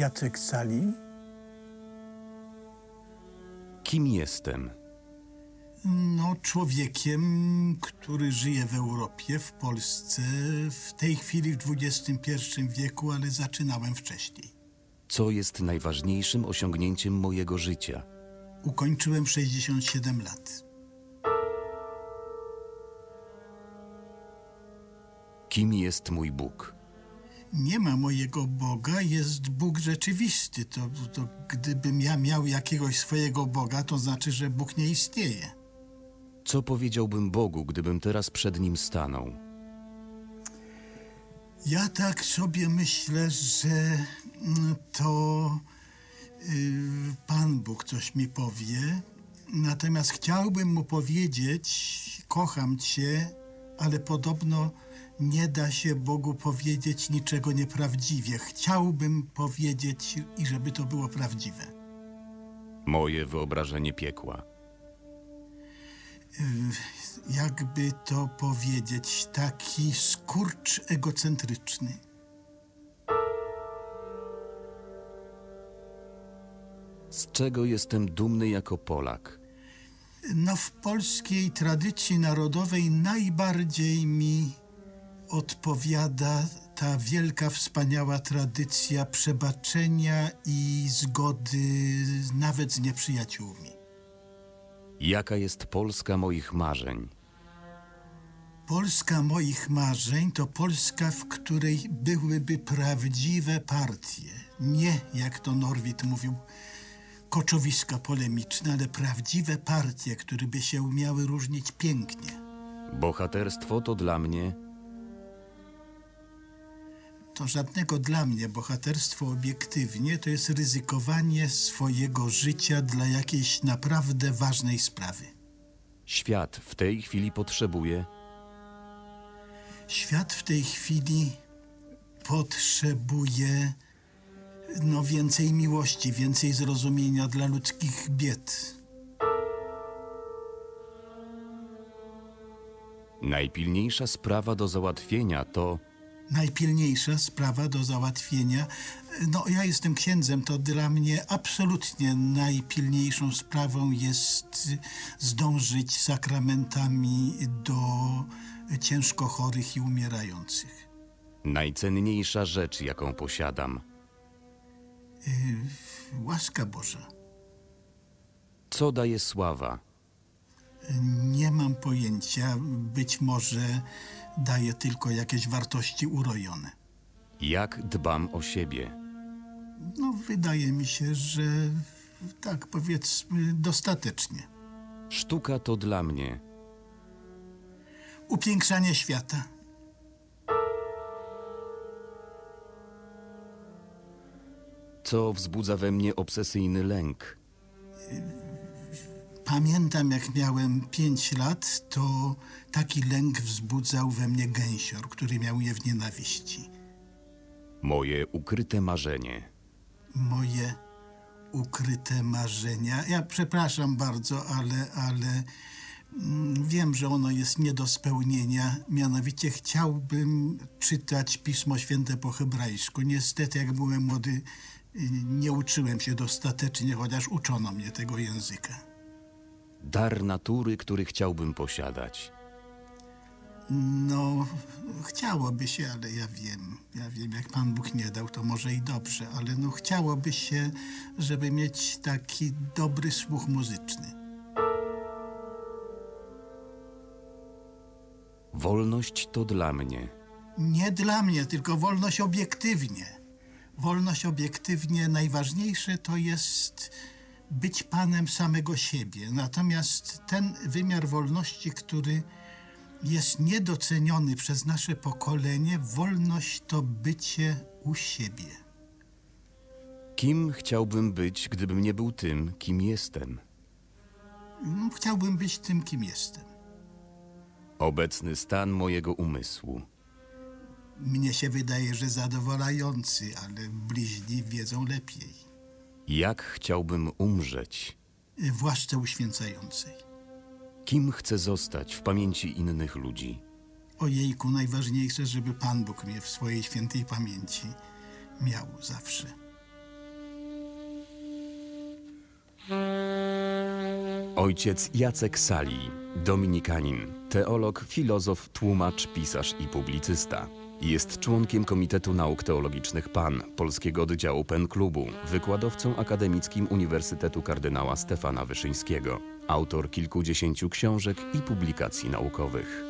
Jacek Sali. Kim jestem? No, człowiekiem, który żyje w Europie, w Polsce, w tej chwili w XXI wieku, ale zaczynałem wcześniej. Co jest najważniejszym osiągnięciem mojego życia? Ukończyłem 67 lat. Kim jest mój Bóg? Nie ma mojego Boga, jest Bóg rzeczywisty. To, to gdybym ja miał jakiegoś swojego Boga, to znaczy, że Bóg nie istnieje. Co powiedziałbym Bogu, gdybym teraz przed nim stanął? Ja tak sobie myślę, że mm, to y, Pan Bóg coś mi powie. Natomiast chciałbym mu powiedzieć: Kocham Cię, ale podobno nie da się Bogu powiedzieć niczego nieprawdziwie. Chciałbym powiedzieć, i żeby to było prawdziwe. Moje wyobrażenie piekła. Y, jakby to powiedzieć, taki skurcz egocentryczny. Z czego jestem dumny jako Polak? No, w polskiej tradycji narodowej najbardziej mi odpowiada ta wielka, wspaniała tradycja przebaczenia i zgody nawet z nieprzyjaciółmi. Jaka jest Polska moich marzeń? Polska moich marzeń to Polska, w której byłyby prawdziwe partie. Nie, jak to Norwid mówił, koczowiska polemiczne, ale prawdziwe partie, które by się umiały różnić pięknie. Bohaterstwo to dla mnie To żadnego dla mnie bohaterstwo obiektywnie to jest ryzykowanie swojego życia dla jakiejś naprawdę ważnej sprawy. świat w tej chwili potrzebuje. Świat w tej chwili potrzebuje no, więcej miłości, więcej zrozumienia dla ludzkich bied. Najpilniejsza sprawa do załatwienia to Najpilniejsza sprawa do załatwienia. No, ja jestem księdzem, to dla mnie absolutnie najpilniejszą sprawą jest zdążyć sakramentami do ciężko chorych i umierających. najcenniejsza rzecz, jaką posiadam. Łaska Boża. Co daje sława? Nie mam pojęcia, być może daje tylko jakieś wartości urojone. Jak dbam o siebie? No, wydaje mi się, że tak powiedzmy dostatecznie. Sztuka to dla mnie. Upiększanie świata. Co wzbudza we mnie obsesyjny lęk? Pamiętam, jak miałem pięć lat, to taki lęk wzbudzał we mnie gęsior, który miał je w nienawiści. Moje ukryte marzenie. Moje ukryte marzenia. Ja przepraszam bardzo, ale, ale mm, wiem, że ono jest nie do spełnienia. Mianowicie chciałbym czytać Pismo Święte po hebrajsku. Niestety, jak byłem młody, y, nie uczyłem się dostatecznie, chociaż uczono mnie tego języka. Dar natury, który chciałbym posiadać. No, chciałoby się, ale ja wiem, ja wiem, jak Pan Bóg nie dał, to może i dobrze, ale no chciałoby się, żeby mieć taki dobry słuch muzyczny. Wolność to dla mnie. Nie dla mnie, tylko wolność obiektywnie. Wolność obiektywnie najważniejsze to jest być panem samego siebie. Natomiast ten wymiar wolności, który jest niedoceniony przez nasze pokolenie, wolność to bycie u siebie. Kim chciałbym być, gdybym nie był tym, kim jestem? Mm, Chciałbym być tym, kim jestem. Obecny stan mojego umysłu. Mnie się wydaje, że zadowalający, ale bliźni wiedzą lepiej. Jak chciałbym umrzeć? Y, Własce uświęcającej. Kim chcę zostać w pamięci innych ludzi? Ojejku, najważniejsze, żeby Pan Bóg mnie w swojej świętej pamięci miał zawsze. Ojciec Jacek Sali, dominikanin, teolog, filozof, tłumacz, pisarz i publicysta. Jest członkiem Komitetu Nauk Teologicznych PAN, Polskiego Oddziału PEN Klubu, wykładowcą akademickim Uniwersytetu Kardynała Stefana Wyszyńskiego, autor kilkudziesięciu książek i publikacji naukowych.